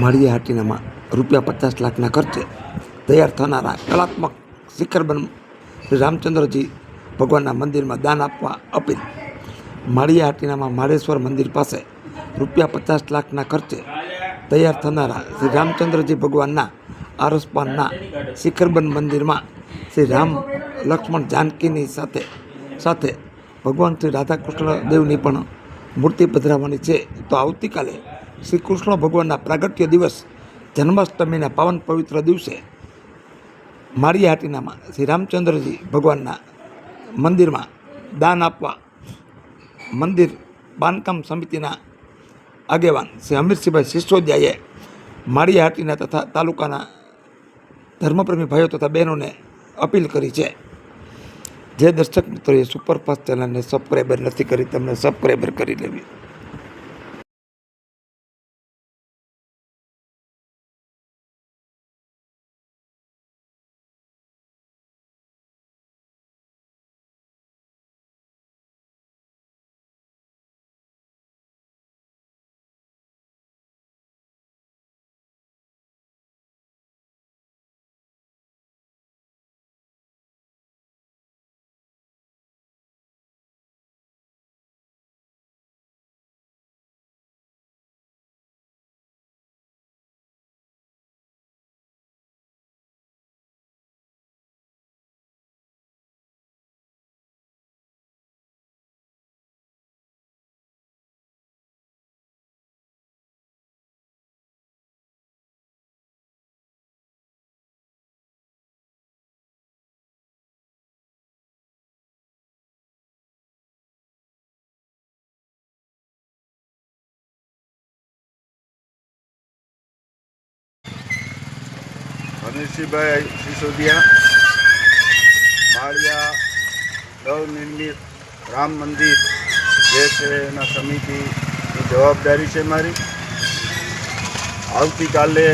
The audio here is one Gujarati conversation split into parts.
માળીયા હાટીનામાં રૂપિયા પચાસ લાખના ખર્ચે તૈયાર થનારા કલાત્મક શિખરબન શ્રી રામચંદ્રજી ભગવાનના મંદિરમાં દાન આપવા અપીલ. માળીયા હાટીનામાં માળેશ્વર મંદિર પાસે રૂપિયા પચાસ લાખના ખર્ચે તૈયાર થનારા શ્રી રામચંદ્રજી ભગવાનના આરસપાનના શિખરબન મંદિરમાં શ્રી રામ લક્ષ્મણ જાનકીની સાથે સાથે ભગવાન શ્રી રાધાકૃષ્ણ દેવની પણ મૂર્તિ પધરાવવાની છે. તો આવતીકાલે શ્રી કૃષ્ણ ભગવાનના પ્રાગટ્ય દિવસ જન્માષ્ટમીના પાવન પવિત્ર દિવસે માળીયા હાટીનામાં શ્રી રામચંદ્રજી ભગવાનના મંદિરમાં દાન આપવા મંદિર બાંધકામ સમિતિના આગેવાન શ્રી અમીરસિંહભાઈ સિસોદિયાએ માળીયા હાટીના તથા તાલુકાના ધર્મપ્રેમી ભાઈઓ તથા બહેનોને અપીલ કરી છે. જે દર્શક મિત્રોએ સુપરફાસ્ટ ચેનલને સબસ્ક્રાઈબર નથી કરી, તમને સબસ્ક્રાઈબર કરી લેવી. અનિલસિંહભાઈ સિસોદિયા, માળિયા નવનિર્મિત રામ મંદિર જે છે એના સમિતિની જવાબદારી છે મારી. આવતીકાલે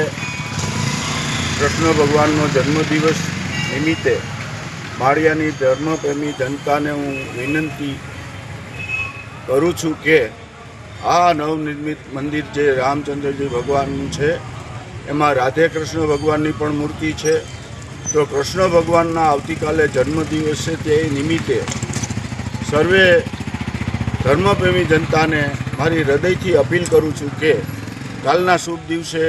કૃષ્ણ ભગવાનનો જન્મદિવસ નિમિત્તે માળિયાની ધર્મપ્રેમી જનતાને હું વિનંતી કરું છું કે આ નવનિર્મિત મંદિર જે રામચંદ્રજી ભગવાનનું છે એમાં રાધે કૃષ્ણ ભગવાનની પણ મૂર્તિ છે. તો કૃષ્ણ ભગવાનના આવતીકાલે જન્મદિવસ છે તે નિમિત્તે સર્વે ધર્મપ્રેમી જનતાને મારી હૃદયથી અપીલ કરું છું કે કાલના શુભ દિવસે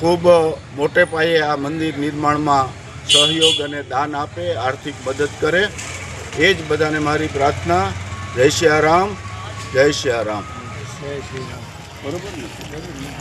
ખૂબ મોટે પાયે આ મંદિર નિર્માણમાં સહયોગ અને દાન આપે, આર્થિક મદદ કરે. એ જ બધાને મારી પ્રાર્થના. જય શ્રી રામ, જય શ્રી રામ. બરોબર ને?